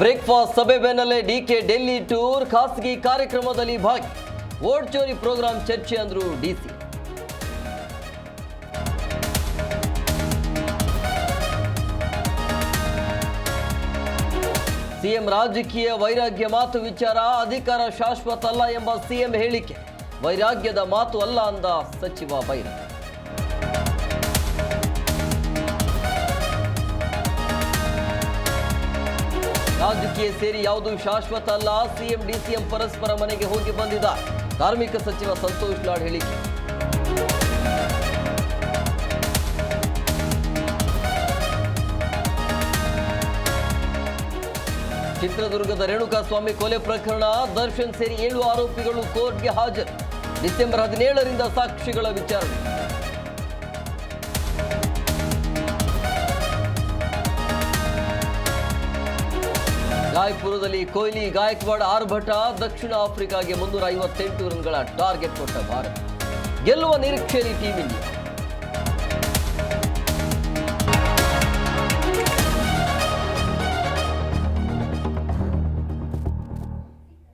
Breakfast ಸಭೆ ಬೆನ್ನಲ್ಲೇ DK Delhi tour ಖಾಸಗಿ ಕಾರ್ಯಕ್ರಮದಲ್ಲಿ ಭಾಗಿ. ವೋಟ್ ಚೋರಿ ಪ್ರೋಗ್ರಾಂ ಚರ್ಚೆ ಅಂದ್ರು ಡಿಸಿ ಸಿಎಂ ರಾಜಕೀಯ ವೈರಾಗ್ಯ ಮಾತು ವಿಚಾರ, ಅಧಿಕಾರ ಶಾಶ್ವತ ಅಲ್ಲ ಎಂಬ ಸಿಎಂ ಹೇಳಿಕೆ. ವೈರಾಗ್ಯದ ಮಾತು ಅಲ್ಲ ಅಂದ ಸಚಿವ ಬೈರ ರಾಜಕೀಯ ಸೇರಿ ಯಾವುದು ಶಾಶ್ವತ ಅಲ್ಲ ಸಿಎಂ, ಡಿಸಿಎಂ ಪರಸ್ಪರ ಮನೆಗೆ ಹೋಗಿ ಬಂದಿದ್ದ ಕಾರ್ಮಿಕ ಸಚಿವ ಸಂತೋಷ್ ಲಾಡ್ ಹೇಳಿಕೆ. ಚಿತ್ರದುರ್ಗದ ರೇಣುಕಾಸ್ವಾಮಿ ಕೊಲೆ ಪ್ರಕರಣ, ದರ್ಶನ್ ಸೇರಿ ಏಳು ಆರೋಪಿಗಳು ಕೋರ್ಟ್ಗೆ ಹಾಜರು. ಡಿಸೆಂಬರ್ ಹದಿನೇಳರಿಂದ ಸಾಕ್ಷಿಗಳ ವಿಚಾರಣೆ. ರಾಯ್ಪುರದಲ್ಲಿ ಕೊಹ್ಲಿ, ಗಾಯಕ್ವಾಡ್, ಆರ್ಭಟ, ದಕ್ಷಿಣ ಆಫ್ರಿಕಾಗೆ ಮುನ್ನೂರ ಐವತ್ತೆಂಟು ರನ್ಗಳ ಟಾರ್ಗೆಟ್ ಕೊಟ್ಟ ಭಾರತ. ಗೆಲ್ಲುವ ನಿರೀಕ್ಷೆಯಲ್ಲಿ ಟೀಂ ಇಂಡಿಯಾ.